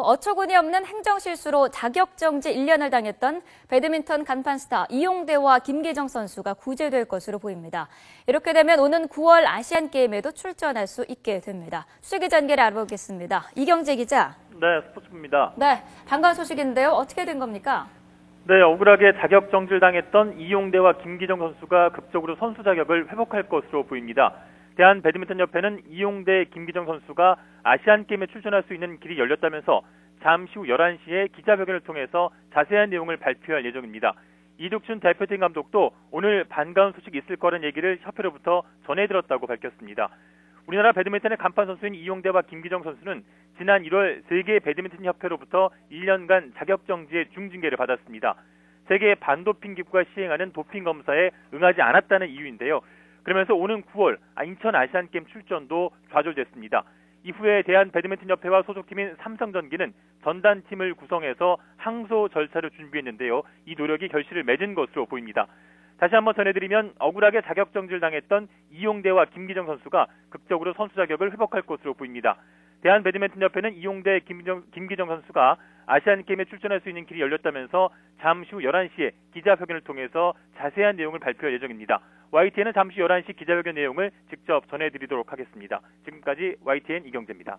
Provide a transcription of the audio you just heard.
어처구니 없는 행정 실수로 자격 정지 1년을 당했던 배드민턴 간판 스타 이용대와 김기정 선수가 구제될 것으로 보입니다. 이렇게 되면 오는 9월 아시안 게임에도 출전할 수 있게 됩니다. 수기 전개를 알아보겠습니다. 이경재 기자. 네, 스포츠입니다. 네, 반가운 소식인데요. 어떻게 된 겁니까? 네, 억울하게 자격 정지를 당했던 이용대와 김기정 선수가 급적으로 선수 자격을 회복할 것으로 보입니다. 대한 배드민턴 협회는 이용대, 김기정 선수가 아시안 게임에 출전할 수 있는 길이 열렸다면서 잠시 후 11시에 기자회견을 통해서 자세한 내용을 발표할 예정입니다. 이득춘 대표팀 감독도 오늘 반가운 소식이 있을 거라는 얘기를 협회로부터 전해 들었다고 밝혔습니다. 우리나라 배드민턴의 간판 선수인 이용대와 김기정 선수는 지난 1월 세계 배드민턴 협회로부터 1년간 자격 정지의 중징계를 받았습니다. 세계 반도핑 기구가 시행하는 도핑 검사에 응하지 않았다는 이유인데요. 그러면서 오는 9월 인천 아시안 게임 출전도 좌절됐습니다. 이후에 대한 배드민턴 협회와 소속팀인 삼성전기는 전단팀을 구성해서 항소 절차를 준비했는데요. 이 노력이 결실을 맺은 것으로 보입니다. 다시 한번 전해드리면 억울하게 자격 정지를 당했던 이용대와 김기정 선수가 극적으로 선수 자격을 회복할 것으로 보입니다. 대한 배드민턴 협회는 이용대 김기정, 김기정 선수가 아시안 게임에 출전할 수 있는 길이 열렸다면서 잠시 후 11시에 기자회견을 통해서 자세한 내용을 발표할 예정입니다. YTN은 잠시 11시 기자회견 내용을 직접 전해드리도록 하겠습니다. 지금까지 YTN 이경재입니다.